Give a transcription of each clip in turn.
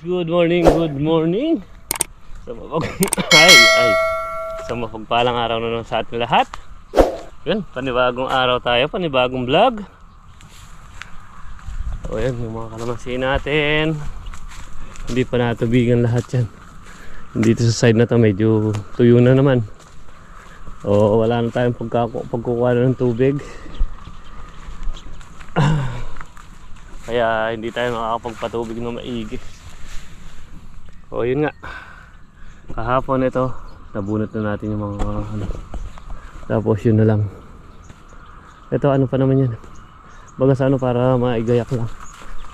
good morning, good morning. Sa mapag... ay, ay. Sa mapagpalang araw na naman sa ating lahat. Yun, panibagong araw tayo, panibagong vlog. O yan, yung mga kalamansi natin. Hindi pa natubigan lahat yan. Dito sa side na to, medyo tuyo na naman. O wala na tayong pagkaku pagkukuha na ng tubig. Kaya hindi tayo makakapagpatubig na maigi. O yun nga. Kahapon ito, nabunot na natin yung mga ano. Tapos yun na lang. Ito ano pa naman yan. Baga sa ano para maigayak lang.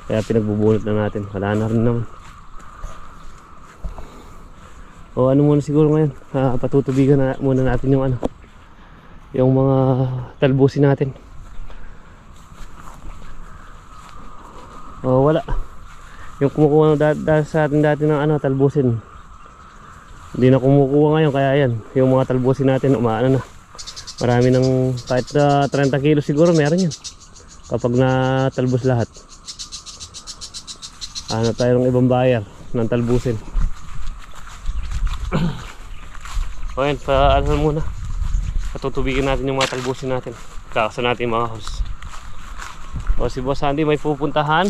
Kaya pinagbubunot na natin. Wala na rin naman. O ano muna siguro ngayon. Ah, patutubigan na muna natin yung ano. Yung mga talbusin natin. Oh, wala. Yung kumukuha da, da, sa atin dati ng ano, talbusin. Hindi na kumukuha ngayon kaya yan. Yung mga talbusin natin umaano na. Marami ng kahit na 30 kilo siguro meron yan. Kapag na talbos lahat. Ano tayo ng ibang buyer ng talbusin. o yan, pa ano muna. Patutubigin natin yung mga talbusin natin. Kakasa natin mga host. O si Boss Andy may pupuntahan.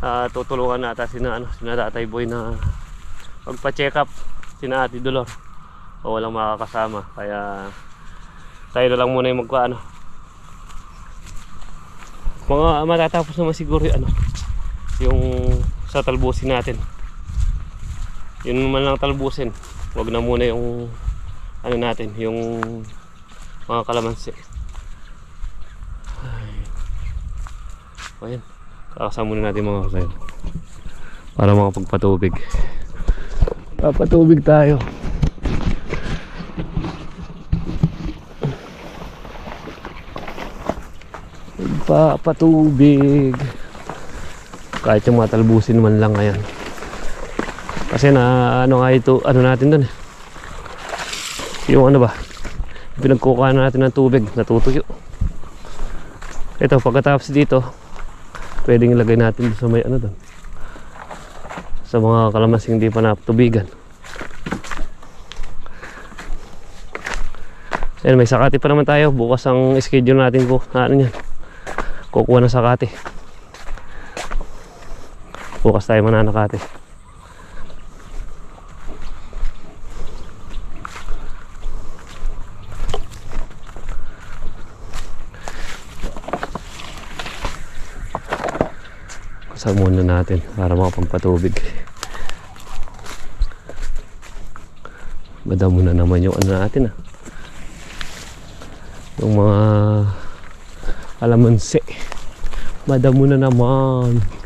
Ah, tutulungan nata sina ano, sina Tatay Boy na magpa-check up sina Ate Dolor. O walang makakasama kaya tayo na lang muna yung magpa ano. Mga matatapos naman siguro yung ano yung sa talbusin natin. Yun naman lang talbusin. Wag na muna yung ano natin, yung mga kalamansi. Ayan. Kakasama muna natin mga kasayo. Para mga pagpatubig. Papatubig tayo. Papatubig. Kahit yung mga talbusin man lang ngayon. Kasi na ano nga ito, ano natin dun eh. Yung ano ba? Pinagkukuha natin ng tubig, natutuyo. Ito, pagkatapos dito, pwedeng ilagay natin sa may ano doon. Sa mga kalamasing hindi pa natubigan. Ayan, may sakati pa naman tayo. Bukas ang schedule natin ko ano yan? Kukuha ng sakati. Bukas tayo mananakati Kasama muna natin para makapagpatubig. Madamo na naman yung ano natin ah. Yung mga kalamansi. Madamo na naman.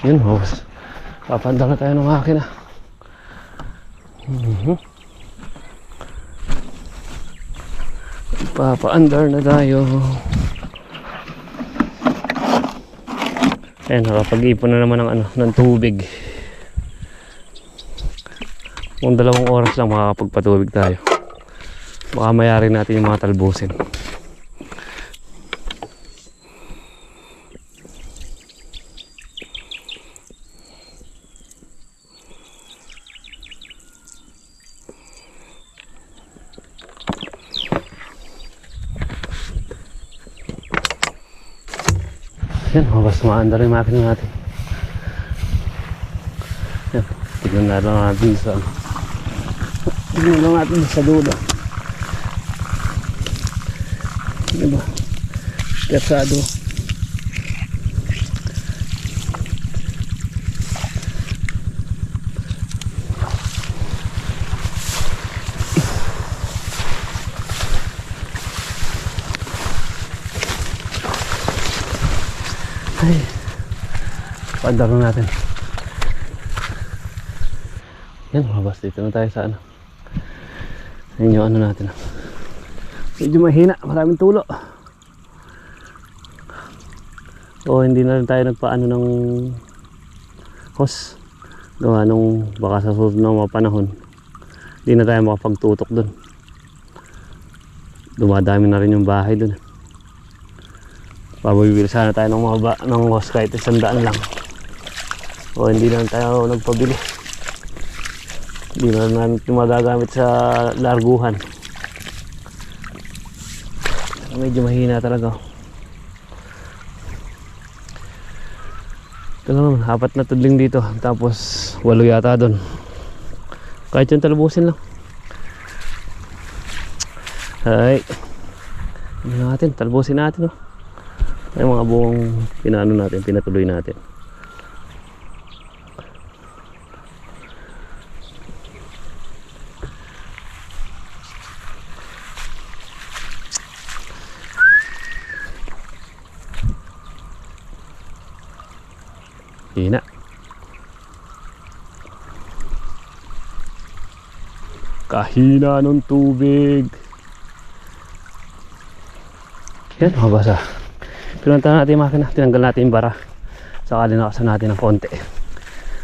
Yun, host. Papanda na tayo ng makina. Mhm. Papaandar na tayo. Ayan, nakapag-ipon na naman ng, ano, ng tubig. Kung dalawang oras lang makakapagpatubig tayo. Baka mayari natin yung mga talbusin. Yan, mabas maandar yung makina natin. Yan, tignan na lang natin sa tignan lang natin sa dulo. Diba? Piatsado. Ay. Paandar na natin. Yan, mabas dito na tayo sa ano. Yan yung ano natin. Medyo mahina, maraming tulo. O hindi na rin tayo nagpaano ng hose. gawa nung baka sa susunod na mga panahon hindi na tayo makapagtutok doon dumadami na rin yung bahay doon pabibili sana tayo ng mga ba ng hose kahit isang daan lang. O hindi na tayo nagpabili. Hindi na namin ito magagamit sa larguhan. Medyo mahina talaga ito lang naman apat na tudling dito. Tapos walo yata doon kahit yung talubusin lang. Ay. Ano natin? Talubusin natin oh. Ay mga buong pinano natin pinatuloy natin Hina. Kahina ng tubig. Yan, mabasa. Pinunta natin yung makina. Tinanggal natin yung bara. Saka linakasan natin ng konti.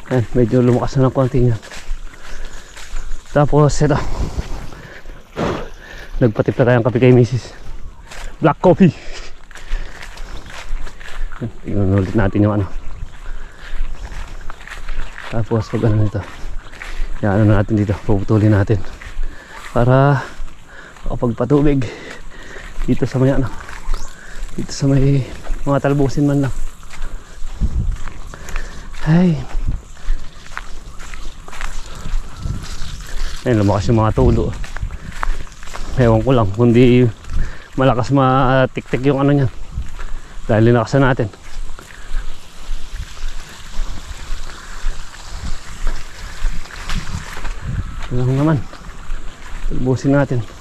Yan, medyo lumakas na ng konti niya. Tapos, ito. Nagpatip na tayong kape kay Mrs. Black coffee. Yan, Tingnan ulit natin yung ano. Tapos pag ano nito, yan ano natin dito, puputulin natin. Para kapag patubig dito sa may ano, dito sa may mga talbusin man lang. Ay. Ayun, lumakas yung mga tulo. Ewan ko lang, kundi malakas matiktik yung ano niyan. Dahil linakasan natin. Ito naman. Tubusin natin.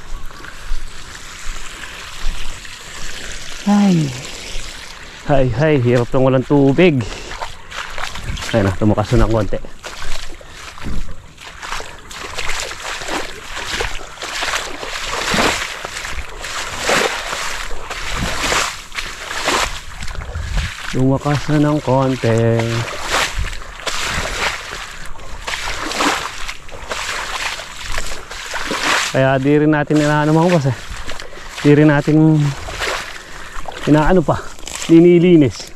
Ay. Hay, hay. Hirap lang walang tubig. Ayun na, tumukas na ng konti. Lumakas na ng konti. Kaya di rin natin inaano mga boss eh. Di rin natin inaano pa, linilinis.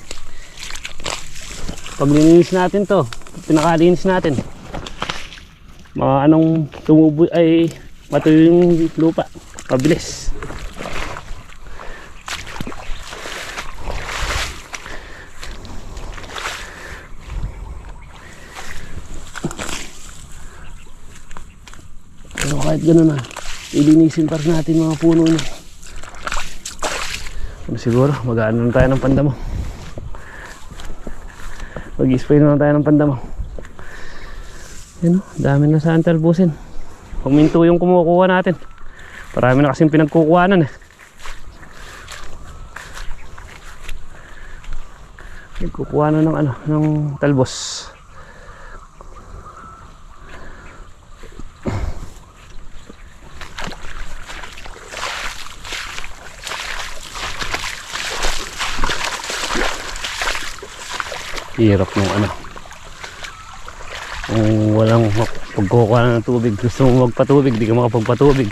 Pag lininis natin to, pinakalinis natin. Mga anong tumubo ay matuyo yung lupa. Mabilis. Pero kahit gano'n na, ilinisin pa natin mga puno niya. Ano siguro, mag-ano na tayo ng pandamo. Mag-spray na tayo ng pandamo. Yan o, dami na saan talbusin. Huminto yung kumukuha natin. Parami na kasing pinagkukuhanan eh. Nagkukuha na ng ano, ng talbos. Hirap ng ano. Kung walang pagkukuha ng tubig gusto mo magpatubig di ka makapagpatubig.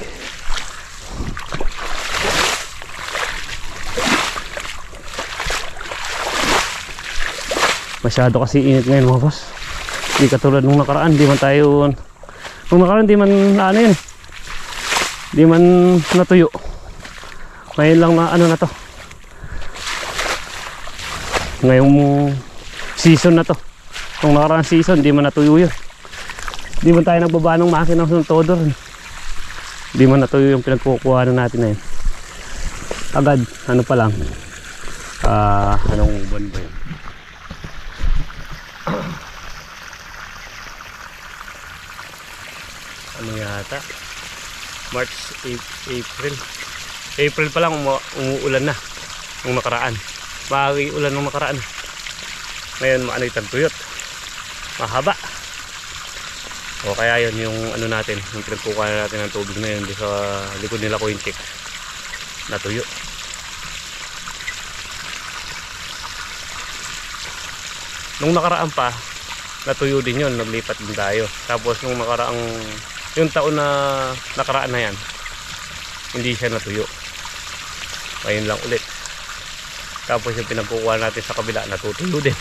Masyado kasi init ngayon mga boss. Di katulad nung nakaraan di man tayo nung nakaraan di man ano yun di man natuyo. Ngayon lang na ano na to. Ngayong season na to. Kung nakarang season di man natuyo yun. Di man tayo nagbaba ng makina ng todor. Di man natuyo yung pinagkukuha na natin na yun. Agad ano pa lang. Ah anong buwan ba yun? Ano yata? March, April. April pa lang umu- umuulan na nung nakaraan. Bagay ulan nung nakaraan ngayon maano'y tagtuyot mahaba o kaya yun yung ano natin yung pinagkukuha natin ng tubig na yun di sa likod nila ko yung chick natuyo nung nakaraan pa natuyo din yun, naglipat din tayo. Tapos nung nakaraang, yung taon na nakaraan na yan, hindi siya natuyo. Ngayon lang ulit. Tapos yung pinagkukuha natin sa kabila, natutuyo din.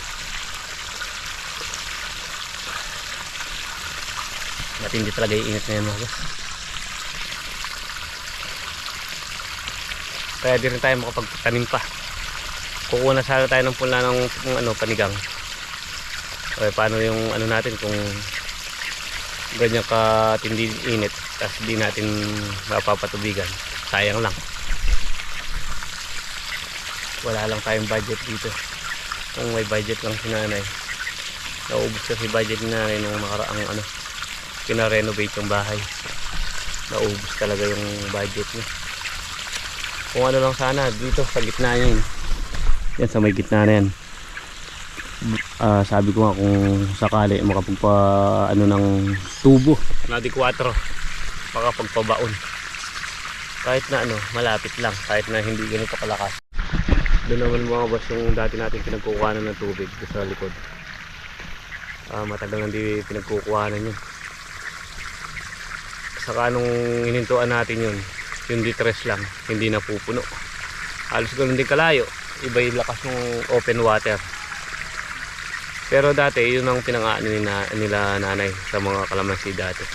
Matindi talaga yung init na yan mga. Kaya di rin tayo makapagtanim pa. Kukuha na sana tayo ng pula ng, ng ano, panigang. Okay, paano yung ano natin kung ganyan ka tindi init tapos di natin mapapatubigan. Sayang lang. Wala lang tayong budget dito. Kung may budget lang si nanay. Naubos kasi budget ni nanay nung nakaraang ano, pina-renovate yung bahay. Naubos talaga yung budget niya. Kung ano lang sana, dito sa gitna yun. Yan sa may gitna na yan. Ah, sabi ko nga kung sakali makapagpa ano ng tubo na di 4 makapagpabaon kahit na ano malapit lang kahit na hindi ganito kalakas doon naman mga boss yung dati natin pinagkukuhanan ng tubig sa likod Ah, matagal nang di pinagkukuhanan yun saka nung hinintuan natin yun yung distress lang hindi na pupuno halos ganun din kalayo iba yung lakas ng open water. Pero dati yun ang pinangaano nila, nila nanay sa mga kalamansi dati.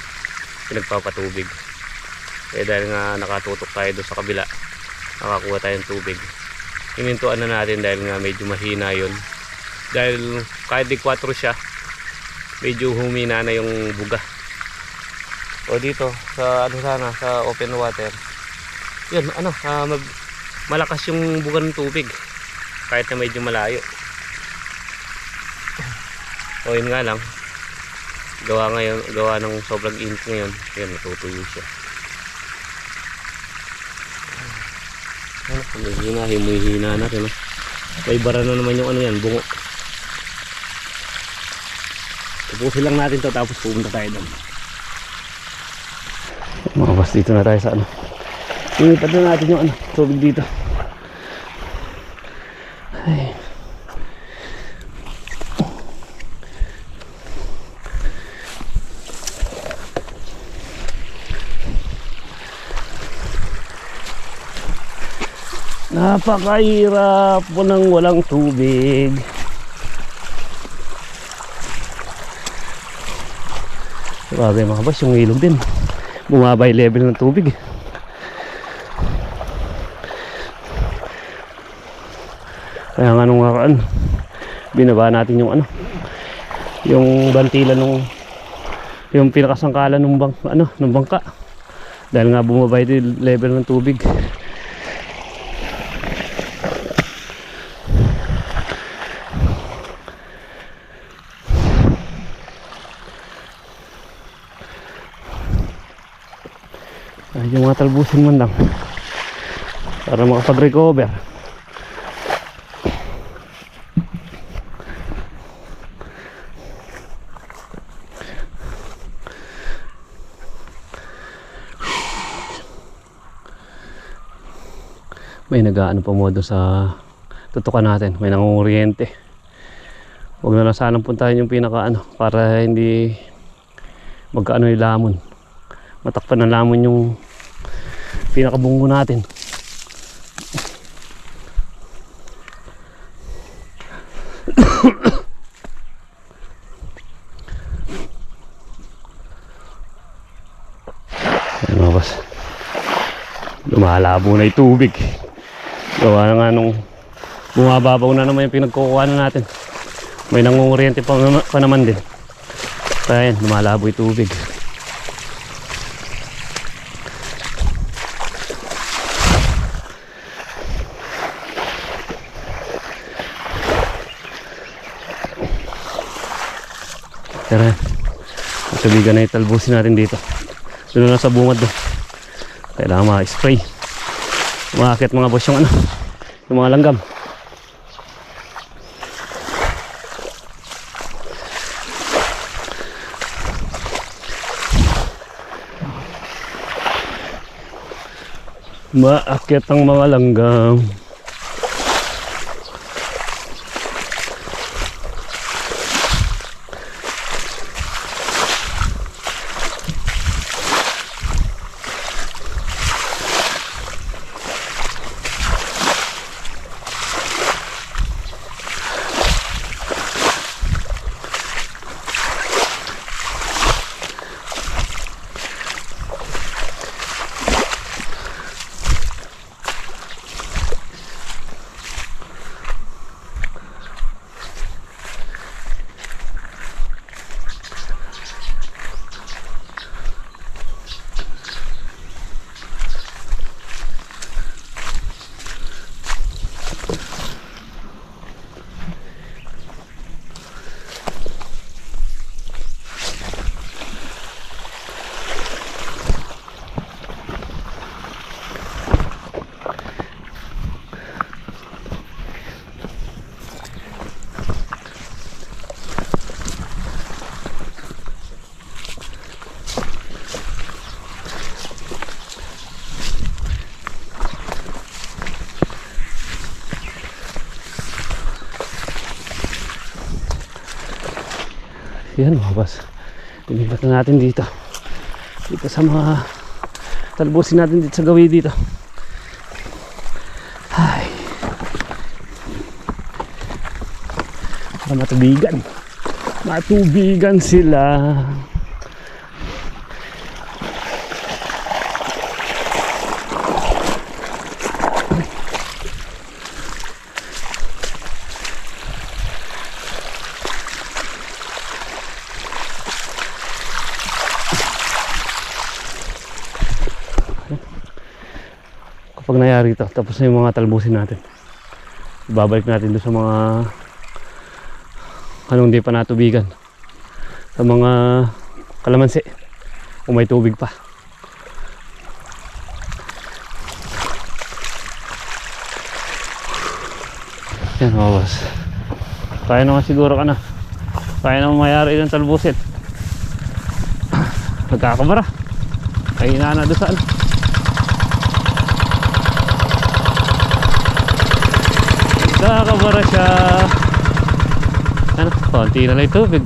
Pinagpapatubig. Eh dahil nga nakatutok tayo doon sa kabila nakakuha tayo ng tubig. Hinintuan na natin dahil nga medyo mahina yun. Dahil kahit di 4 siya medyo humina na yung buga o dito sa ano sana sa open water. Yun ano ah, mag, malakas yung buga ng tubig. Kahit na medyo malayo. O yun nga lang. Gawa ngayon gawa ng sobrang init ngayon. Yun natutuyo siya. Humihina humihina na rin ah. may bara na naman yung ano yan bungo. Tapusin lang natin to tapos pumunta tayo doon mga boss dito na tayo sa ano inipad na natin yung ano tubig dito ay Napakahirap po ng walang tubig. Grabe mga boss, yung ilog din. Bumaba yung level ng tubig. Kaya nga nung nakaraan, binaba natin yung ano, yung bantila nung yung pinakasangkalan ng bang, ano, ng bangka. Dahil nga bumaba yung level ng tubig. Talbusin man lang. Para makapag-recover. May nag-ano pa mo doon sa tutukan natin. May nangunguriente. Huwag na lang sanang puntahan yung pinaka ano para hindi magkaano yung matakpan ng lamon yung pinakabunggo natin. Lumalabo na yung tubig. Gawa na nga nung bumababaw na naman yung pinagkukuha na natin. May nangunguriente pa, pa naman din. Kaya yan lumalabo yung tubig Tara. Tubigan na italbusin natin dito. Doon na sa bungad doon. Kailangan ma-spray. Umakit mga boss yung ano. Yung mga langgam. Maakit ang mga langgam. Yan boss. Pinipat na natin dito. Dito sa mga talbusin natin dito sa gawi dito. Ay. Para matubigan. Matubigan sila nangyari ito tapos na yung mga talbusin natin. Babalik natin doon sa mga anong di pa natubigan. Sa mga kalamansi. Kung may tubig pa. Yan mga boss. Kaya naman siguro ka na. Kaya naman mayari ng talbusin. Nagkakabara kaya na doon saan Nakakabara siya. Ano? Konti na lang yung tubig.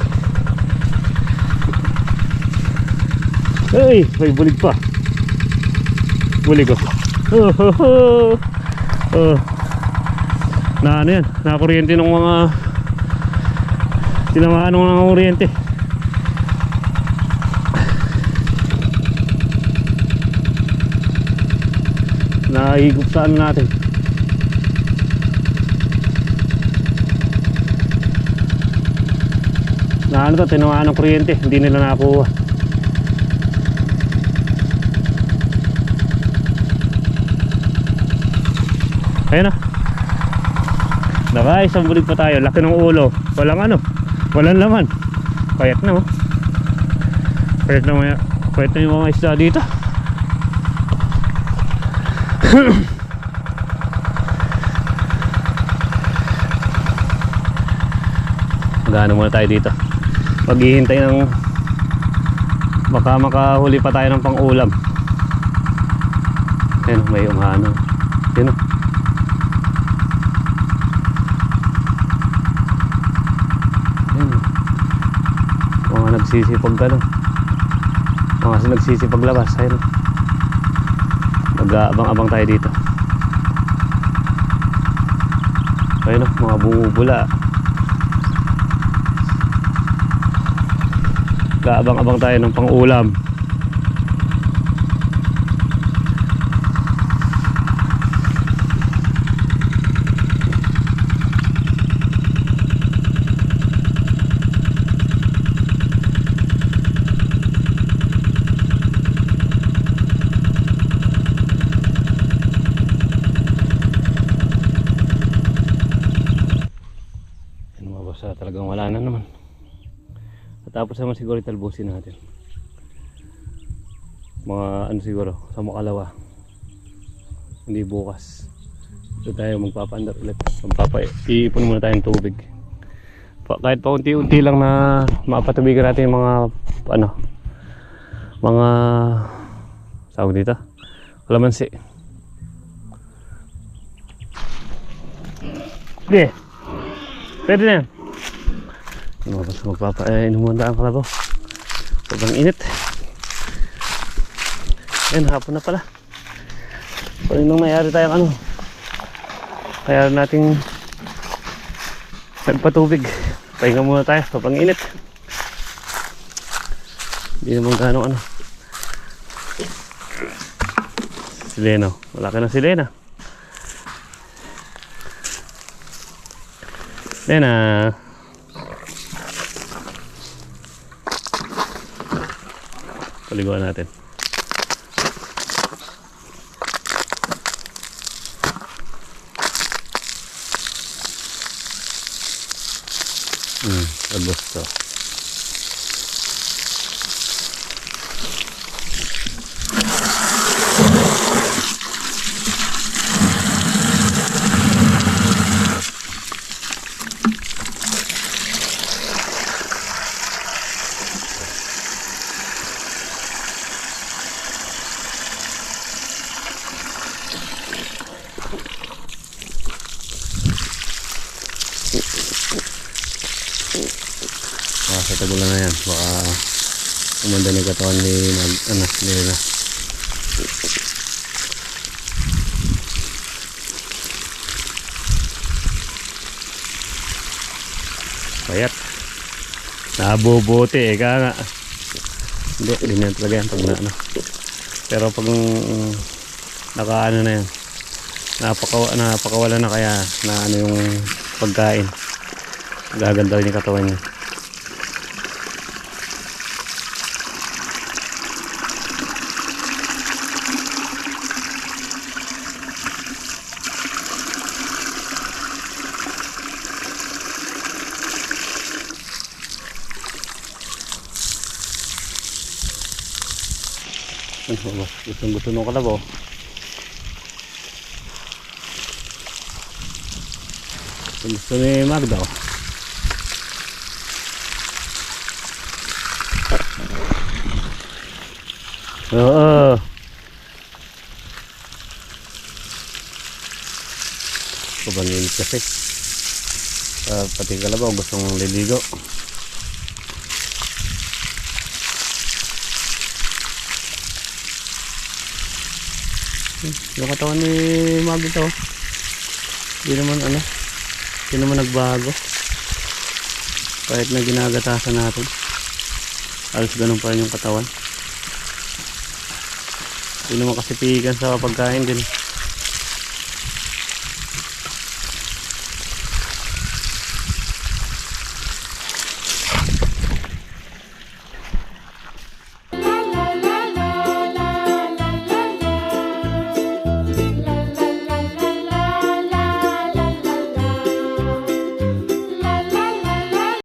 Ay! May bulig pa. Bulig ko. Oh, oh, oh. oh. Na ano yan? Nakakuryente ng mga tinamaan ng mga kuryente. Nahigop sa ano natin. Na ano to, tinamaan ng kuryente, hindi nila nakuha. Ayun na. Naka, isang bulig pa tayo. Laki ng ulo. Walang ano, walang laman. Payat na oh. Payat na, mga, payat na yung mga isda dito. Magano muna tayo dito maghihintay ng baka makahuli pa tayo ng pang-ulam. Ayun may umano. Yun o mga nagsisipag ka no mga nagsisipag labas. Ayun. Mag-aabang-abang tayo dito. Ayun o mga bumubula Kaabang-abang tayo ng pang-ulam. Yan mga boss, ah, talagang wala na naman. Tapos siguro italbusin natin. Mga ano siguro, sa makalawa. Hindi bukas. Ito tayo magpapaandar ulit. Magpapa iipon muna tayong tubig. Pa, kahit pa unti-unti lang na mapatubigan natin mga ano mga tawag dito kalamansi Okay. Pwede na yan. Lumabas sa magpapa eh, inumanda ang kalabaw. Sobrang init. Ayun, hapon na pala. So, yun nung mayari tayong ano. Kaya nating nagpatubig. Pahinga muna tayo. Sobrang init. Hindi naman gano'ng ano. Si Leno. Wala ka na si Lena. Paliguan natin. Hmm, agos to. Nasa tagulan na yan. Baka umanda ni katawan ni ano, nila. Payat. Nabubuti eh, kaya nga. Hindi, hindi na talaga yan pag na, ano. Pero pag mm, nakaano na yan, napaka, napakawala na kaya na ano yung pagkain. Gaganda rin yung katawan niya. Gustong gusto nung kalabaw. Gustong gusto ni Magda oh. Oo. Kubanginit kasi. Ah, pati kalabaw gustong liligo. Yung katawan ni Magi to. Hindi naman ano. Hindi naman nagbago. Kahit na ginagatasan natin. Halos ganun pa rin yung katawan. Hindi naman kasi pigan sa pagkain din.